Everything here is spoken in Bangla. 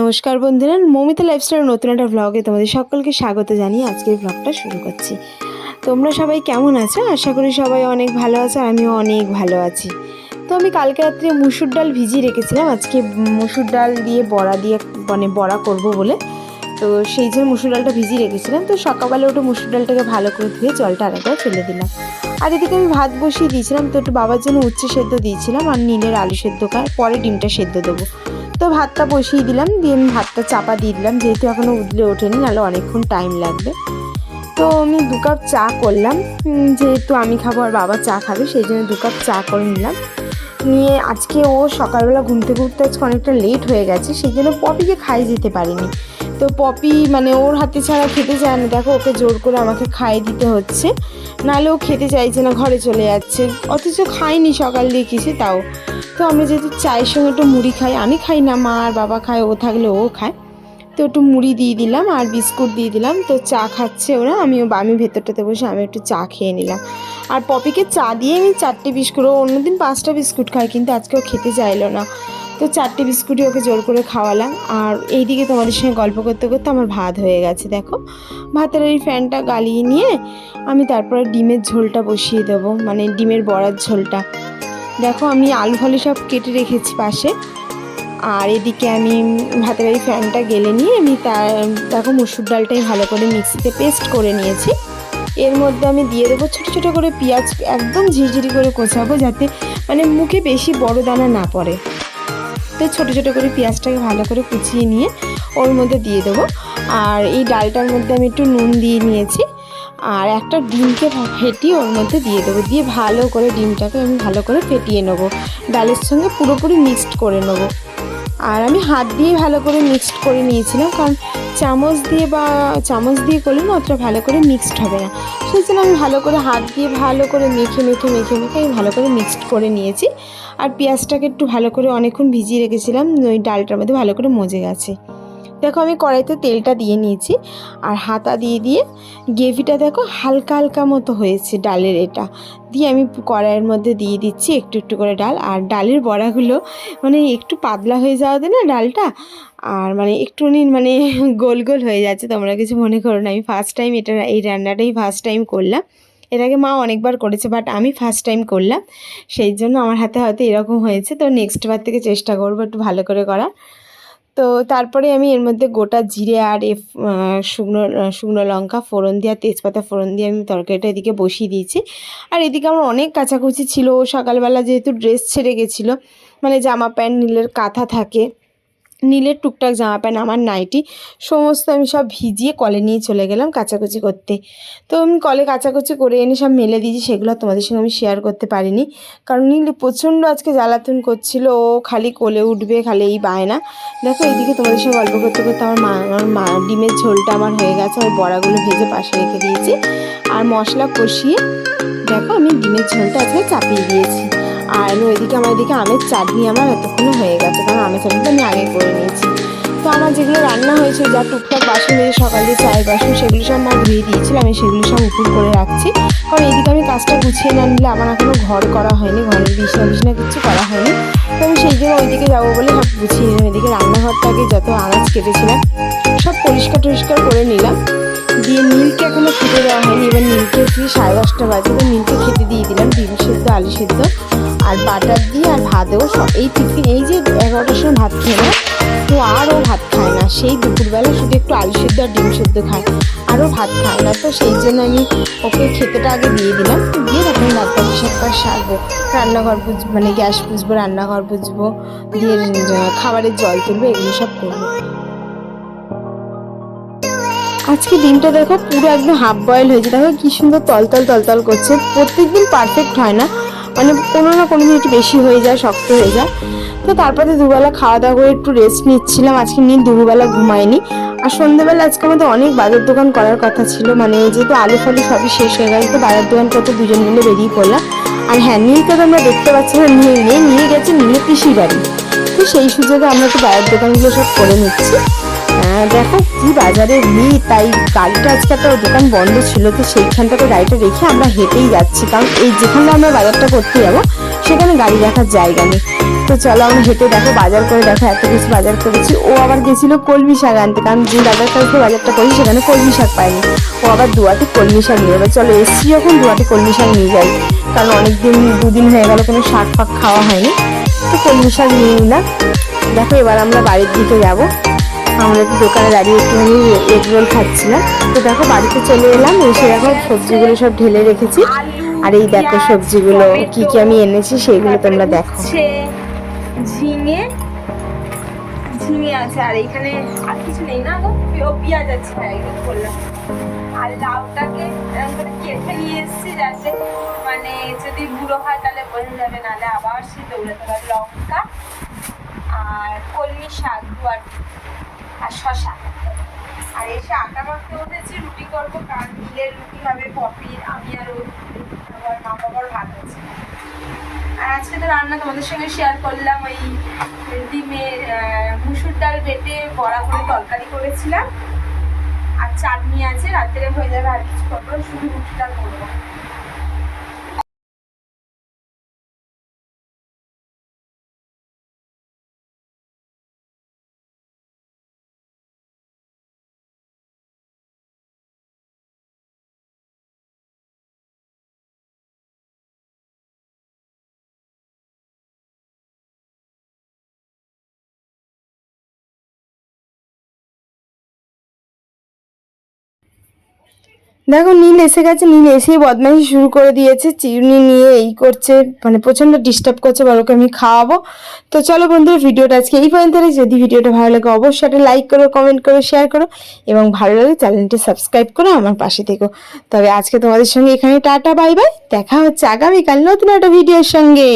নমস্কার বন্ধুরা, মমিতা লাইফস্টাইল নতুন একটা ভ্লগে তোমাদের সকলকে স্বাগত জানিয়ে আজকের ভ্লগটা শুরু করছি। তোমরা সবাই কেমন আছো? আশা করি সবাই অনেক ভালো আছো, আমিও অনেক ভালো আছি। তো আমি কালকে রাত্রে মুসুর ডাল ভিজিয়ে রেখেছিলাম, আজকে মুসুর ডাল দিয়ে বড়া দিয়ে মানে বড়া করব বলে। তো সেই জন্য মুসুর ডালটা ভিজিয়ে রেখেছিলাম, তো সকালবেলা ওটা মুসুর ডালটাকে ভালো করে ধুয়ে জলটা আলাদা ফেলে দিলাম। আর এদিকে আমি ভাত বসিয়ে দিয়েছিলাম, তো একটু বাবার জন্য উচ্ছে সেদ্ধ দিয়েছিলাম, আর নীলের আলু সেদ্ধ খায় পরে ডিমটা সেদ্ধ দেবো। তো ভাতটা বসিয়ে দিলাম, দিয়ে আমি ভাতটা চাপা দিয়ে দিলাম, যেহেতু এখনও উদলে ওঠেনি, নাহলে অনেকক্ষণ টাইম লাগবে। তো আমি দু কাপ চা করলাম যেহেতু আমি খাব আর বাবা চা খাবে, সেই জন্য দু কাপ চা করে নিলাম। নিয়ে আজকে ও সকালবেলা ঘুমতে ঘুরতে আজকে অনেকটা লেট হয়ে গেছে, সেই জন্য পপিকে খাই যেতে পারিনি। তো পপি মানে ওর হাতে ছাড়া খেতে চায় না। দেখো, ওকে জোর করে আমাকে খাইয়ে দিতে হচ্ছে। নাহলে ও খেতে চাইছে না, ঘরে চলে যাচ্ছে। অথচ খাইনি সকাল দিয়ে কিছু, তাও। তো আমরা যেহেতু চায়ের সঙ্গে একটু মুড়ি খাই, আমি খাই না, মা আর বাবা খায়, ও থাকলে ও খায়। তো একটু মুড়ি দিয়ে দিলাম আর বিস্কুট দিয়ে দিলাম। তো চা খাচ্ছে ওরা, আমিও আমি ভেতরটাতে বসে আমি একটু চা খেয়ে নিলাম। আর পপিকে চা দিয়ে আমি চারটে বিস্কুট, ও অন্যদিন পাঁচটা বিস্কুট খায়, কিন্তু আজকে ও খেতে চাইলো না। তো চারটে বিস্কুটই ওকে জোর করে খাওয়ালাম। আর এইদিকে তোমাদের সঙ্গে গল্প করতে করতে আমার ভাত হয়ে গেছে, দেখো। ভাতের এই ফ্যানটা গালিয়ে নিয়ে আমি তারপরে ডিমের ঝোলটা বসিয়ে দেবো মানে ডিমের বড়ার ঝোলটা। দেখো আমি আলু ফালু সব কেটে রেখেছি পাশে। আর এদিকে আমি ভাতের এই ফ্যানটা গেলে নিয়ে আমি তার, দেখো মুসুর ডালটাই ভালো করে মিক্সিতে পেস্ট করে নিয়েছি। এর মধ্যে আমি দিয়ে দেবো ছোটো ছোটো করে পেঁয়াজ, একদম ঝিরঝিরি করে কোচাবো যাতে মানে মুখে বেশি বড় দানা না পড়ে। তো ছোটো ছোটো করে পেঁয়াজটাকে ভালো করে কুচিয়ে নিয়ে ওর মধ্যে দিয়ে দেবো। আর এই ডালটার মধ্যে আমি একটু নুন দিয়ে নিয়েছি। আর একটা ডিমকে ফেটিয়ে ওর মধ্যে দিয়ে দেবো। দিয়ে ভালো করে ডিমটাকে আমি ভালো করে ফেটিয়ে নেব। ডালের সঙ্গে পুরোপুরি মিক্সড করে নেব। আর আমি হাত দিয়ে ভালো করে মিক্সড করে নিয়েছিলাম, কারণ চামচ দিয়ে বা চামচ দিয়ে করলে না অতটা ভালো করে মিক্সড হবে না। সেই আমি ভালো করে হাত দিয়ে ভালো করে মেখে মেখে মেখে মেখে আমি ভালো করে মিক্সড করে নিয়েছি। আর পেঁয়াজটাকে একটু ভালো করে অনেকক্ষণ ভিজিয়ে রেখেছিলাম, ওই ডালটার মধ্যে ভালো করে মজে গেছে। দেখো আমি কড়াইতে তেলটা দিয়ে নিয়েছি আর হাতা দিয়ে দিয়ে গ্রেভিটা দেখো হালকা হালকা মতো হয়েছে ডালের এটা। দিয়ে আমি কড়াইয়ের মধ্যে দিয়ে দিচ্ছি একটু একটু করে ডাল। আর ডালের বড়াগুলো মানে একটু পাতলা হয়ে যাওয়াতে না ডালটা আর মানে একটুখানি মানে গোল গোল হয়ে যাচ্ছে। তোমরা কিছু মনে করো না, আমি ফার্স্ট টাইম এটা এই রান্নাটাই ফার্স্ট টাইম করলাম। এর আগে মা অনেকবার করেছে বাট আমি ফার্স্ট টাইম করলাম। সেই জন্য আমার হাতে হয়তো এরকম হয়েছে। তো নেক্সট বার থেকে চেষ্টা করব একটু ভালো করে করার। তো তারপরে আমি এর মধ্যে গোটা জিরে আর এ শুকনো শুকনো লঙ্কা, ফোড়ন দিয়ে আর তেজপাতা ফোড়ন দিয়ে আমি তরকারিটা এদিকে বসিয়ে দিয়েছি। আর এদিকে আমার অনেক কাছাকুচি ছিল। সকালবেলা যেহেতু ড্রেস ছেড়ে গেছিল মানে জামা প্যান্ট, নীলের কাঁথা থাকে নীলের টুকটাক জামা প্যান্ট, আমার নাইটি, সমস্ত আমি সব ভিজিয়ে কলে নিয়ে চলে গেলাম কাচাকুচি করতে। তো আমি কলে কাচাকুচি করে এনে সব মেলে দিয়েছি, সেগুলো আর তোমাদের সঙ্গে আমি শেয়ার করতে পারিনি। কারণ নীল প্রচণ্ড আজকে জ্বালাতন করছিল, ও খালি কোলে উঠবে, খালি এই বায়না। দেখো এইদিকে তোমাদের সঙ্গে গল্প করতে করতে আমার মা আমার মা, ডিমের ঝোলটা আমার হয়ে গেছে, আমি বড়াগুলো ভেজে পাশে রেখে দিয়েছি। আর মশলা কষিয়ে, দেখো আমি ডিমের ঝোলটা আজকে চাপিয়ে দিয়েছি। আর ওইদিকে আমার এদিকে আমের চাটনি আমার এতক্ষণ হয়ে আমের আমি আগে করে নিয়েছি। তো আমার যেগুলো রান্না হয়েছে যা টুকটাক বাসন এই সকালে চায়ের বাসন, সেগুলো সব মা ধুয়ে দিয়েছিল, আমি সেগুলো সব উপর করে রাখছি। কারণ এদিকে আমি কাজটা গুছিয়ে না নিলে আমার এখনও ঘর করা হয়নি, ঘরের বিছনা বিছনা কিছু করা হয়নি। সেই জন্য ওইদিকে যাব বলে সব গুছিয়ে এদিকে রান্নাঘরটাকে যত আনাজ কেটেছিলাম, সব পরিষ্কার টরিষ্কার করে নিলাম। দিয়ে নীলকে এখনও খেতে দেওয়া হয়নি। এবার নীলকে দিয়ে সাড়ে দশটা বাজে। তো নীলকে খেতে দিয়ে দিলাম ডিম সেদ্ধ, আলু সেদ্ধ আর বাটার দিয়ে আর ভাত দেবো সব এই টিফিন এই যে এগারোটার সময় ভাত খেয়ে না তো আরও ভাত খায় না। সেই দুপুরবেলা শুধু একটু আলু সেদ্ধ আর ডিম সেদ্ধ খায়। আরও ভাত খায় না। তো সেই জন্য আমি ওকে খেতেটা আগে দিয়ে দিলাম। দিয়ে তখন রাত্রে সব সারবো রান্নাঘর বুঝব মানে গ্যাস বুঝব, রান্নাঘর বুঝব, দিয়ে খাবারের জল তুলবো, এগুলো সব করব। আজকে ডিমটা দেখো পুরো একদম হাফ বয়েল হয়েছে। দেখো কি সুন্দর তলতল তলতল করছে। প্রত্যেকদিন পারফেক্ট হয় না। মানে কোনো না কোনো দিন একটু বেশি হয়ে যায়, শক্ত হয়ে যায়। তো তারপরে দুবেলা খাওয়া দাওয়া করে একটু রেস্ট নিচ্ছিলাম। আজকে নীল দুপুরবেলা ঘুমায়নি আর সন্ধ্যেবেলা আজকে আমাদের অনেক বাজার দোকান করার কথা ছিল মানে যেহেতু আলু ফালু সবই শেষ হয়ে গেছে তো বাজার দোকান করতে দুজন মিলে বেরিয়ে পড়লাম। আর হ্যাঁ নীলকে তোমরা দেখতে পাচ্ছি না নিয়ে নিয়ে নিয়ে গেছে নীলে পিসির বাড়ি। তো সেই সুযোগে আমরা একটু বাজার দোকানগুলো সব করে নিচ্ছি। দেখো কি বাজারে ভিড়, তাই গাড়িটা আজকে একটা দোকান বন্ধ ছিল, তো সেইখানটাতে গাড়িটা রেখে আমরা হেঁটেই যাচ্ছি, কারণ এই যেখানে আমরা বাজারটা করতে যাব সেখানে গাড়ি রাখার জায়গা নেই। তো চলো আমি হেঁটে দেখো, বাজার করে দেখো, এত কিছু বাজার করেছি। ও আবার গেছিল কলমি শাক আনতে, কারণ যে দাদার কাছ বাজারটা করি সেখানে কলমি শাক পাইনি ও আবার দুয়াটি কলমি শাক নিয়ে, এবার চলো এসছি যখন দুয়াটি কলমি শাক নিয়ে যাই। কারণ অনেকদিন, দুদিন হয়ে গেল, কোনো শাক ফাক খাওয়া হয়নি। তো কলমি শাক নিয়ে নিলাম। দেখো এবার আমরা বাড়ির দিকে যাব। আমরা একটু দোকানে দাঁড়িয়ে একটুখানি এগ রোল খাচ্ছিলাম। তো দেখো বাড়িতে চলে এলাম, এসে দেখো সবজিগুলো সব ঢেলে রেখেছি। আর এই দেখো সবজিগুলো কি কি আমি এনেছি সেইগুলো তোমরা দেখো। ঝিঙে ঝিঙে আছে আর এখানে আর কিছু নেই না গো? পেঁয়াজ আছে হ্যাঁ এগুলো আর লাউটাকে এরকম করে কেটে নিয়ে এসেছি যাতে মানে যদি বুড়ো হয় তাহলে বোঝা যাবে নাহলে আবার সে দৌড়াতে পারে লঙ্কা আর কলমি শাক দুয়ার আর শশা আর এসে আটা মাখতে উঠেছি রুটি করব কাল মিলের রুটি হবে, পপির, আমি আর ওর আমার মা বাবার ভাত আছে। আর আজকে তো রান্না তোমাদের সঙ্গে শেয়ার করলাম, ওই ডিমের মুসুর ডাল বেটে বড়া করে তরকারি করেছিলাম। আর চাটনি আছে, রাত্রে হয়ে যাবে আর কিছু করব শুধু রুটিটা করব। দেখো, নীল এসে গেছে, নীল এসেই বদমাইশি শুরু করে দিয়েছে, চিরুনি নিয়ে এই করছে মানে প্রচণ্ড ডিস্টার্ব করছে বড় আমি খাওয়াবো। তো চলো বন্ধুরা, ভিডিওটা আজকে এই পর্যন্ত। যদি ভিডিওটা ভালো লাগে, অবশ্যই একটা লাইক করো কমেন্ট করো শেয়ার করো, এবং ভালো লাগে চ্যানেলটি সাবস্ক্রাইব করো আমার পাশে থেকো। তবে আজকে তোমাদের সঙ্গে এখানে টাটা বাই বাই দেখা হচ্ছে আগামীকাল নতুন একটা ভিডিওর সঙ্গে।